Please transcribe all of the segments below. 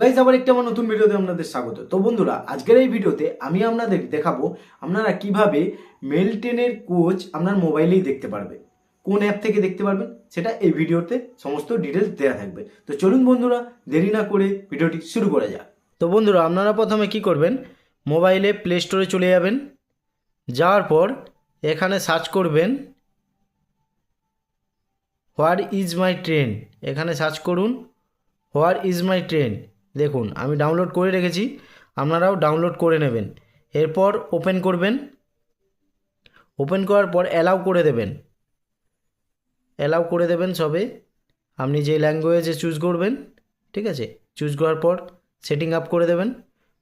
Guys আবার একটা আমার নতুন ভিডিওতে আপনাদের স্বাগত। তো বন্ধুরা, আজকের এই ভিডিওতে আমি আপনাদের দেখাবো আপনারা কীভাবে মেল টেনের কোচ আপনার মোবাইলেই দেখতে পারবে। কোন অ্যাপ থেকে দেখতে পারবেন, সেটা এই ভিডিওতে সমস্ত ডিটেলস দেওয়া থাকবে। তো চলুন বন্ধুরা, দেরি না করে ভিডিওটি শুরু করা যাক। তো বন্ধুরা, আপনারা প্রথমে কি করবেন, মোবাইলে প্লে স্টোরে চলে যাবেন। যাওয়ার পর এখানে সার্চ করবেন হোয়াট ইজ মাই ট্রেন এখানে সার্চ করুন হোয়ার ইজ মাই ট্রেন দেখুন, আমি ডাউনলোড করে রেখেছি, আপনারাও ডাউনলোড করে নেবেন। এরপর ওপেন করবেন। ওপেন করার পর অ্যালাউ করে দেবেন। অ্যালাউ করে দেবেন সবে। আপনি যে ল্যাঙ্গুয়েজে চুজ করবেন, ঠিক আছে? চুজ করার পর সেটিং আপ করে দেবেন।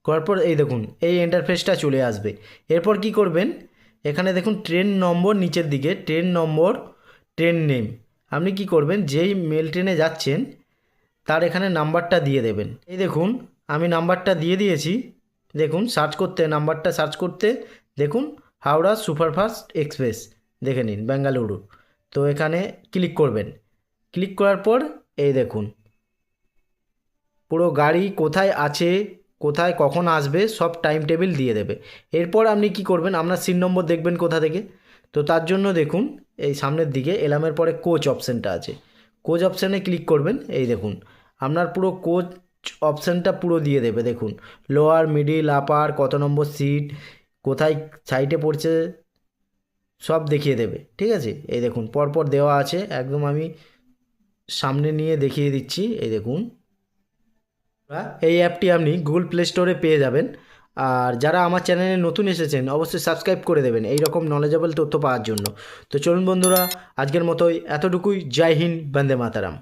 করার পর এই দেখুন, এই ইন্টারফেসটা চলে আসবে। এরপর কি করবেন? এখানে দেখুন ট্রেন নম্বর নিচের দিকে ট্রেন নম্বর ট্রেন নেম আপনি কি করবেন? যেই মেল ট্রেনে যাচ্ছেন তার এখানে নাম্বারটা দিয়ে দেবেন। এই দেখুন, আমি নাম্বারটা দিয়ে দিয়েছি। দেখুন, সার্চ করতে, নাম্বারটা সার্চ করতে দেখুন, হাওড়া সুপারফাস্ট এক্সপ্রেস, দেখে নিন, বেঙ্গালুরু। তো এখানে ক্লিক করবেন। ক্লিক করার পর এই দেখুন, পুরো গাড়ি কোথায় আছে, কোথায় কখন আসবে, সব টাইম টেবিল দিয়ে দেবে। এরপর আপনি কি করবেন, আপনার সিন নম্বর দেখবেন কোথা থেকে। তো তার জন্য দেখুন, এই সামনের দিকে, এলামের পরে কোচ অপশানটা আছে। কোচ অপশানে ক্লিক করবেন, এই দেখুন আপনার পুরো কোচ অপশানটা পুরো দিয়ে দেবে, দেখুন। লোয়ার মিডিল আপার কত নম্বর সিট কোথায় সাইডে পড়ছে, সব দেখিয়ে দেবে, ঠিক আছে? এই দেখুন, পরপর দেওয়া আছে, একদম আমি সামনে নিয়ে দেখিয়ে দিচ্ছি, এই দেখুন। এই অ্যাপটি আপনি গুগল প্লে স্টোরে পেয়ে যাবেন। আর যারা আমার চ্যানেলে নতুন এসেছেন, অবশ্যই সাবস্ক্রাইব করে দেবেন এই রকম নলেজেবল তথ্য পাওয়ার জন্য। তো চলুন বন্ধুরা, আজকের মতোই এতটুকুই। জয় হিন্দ, বন্দে মাতারাম।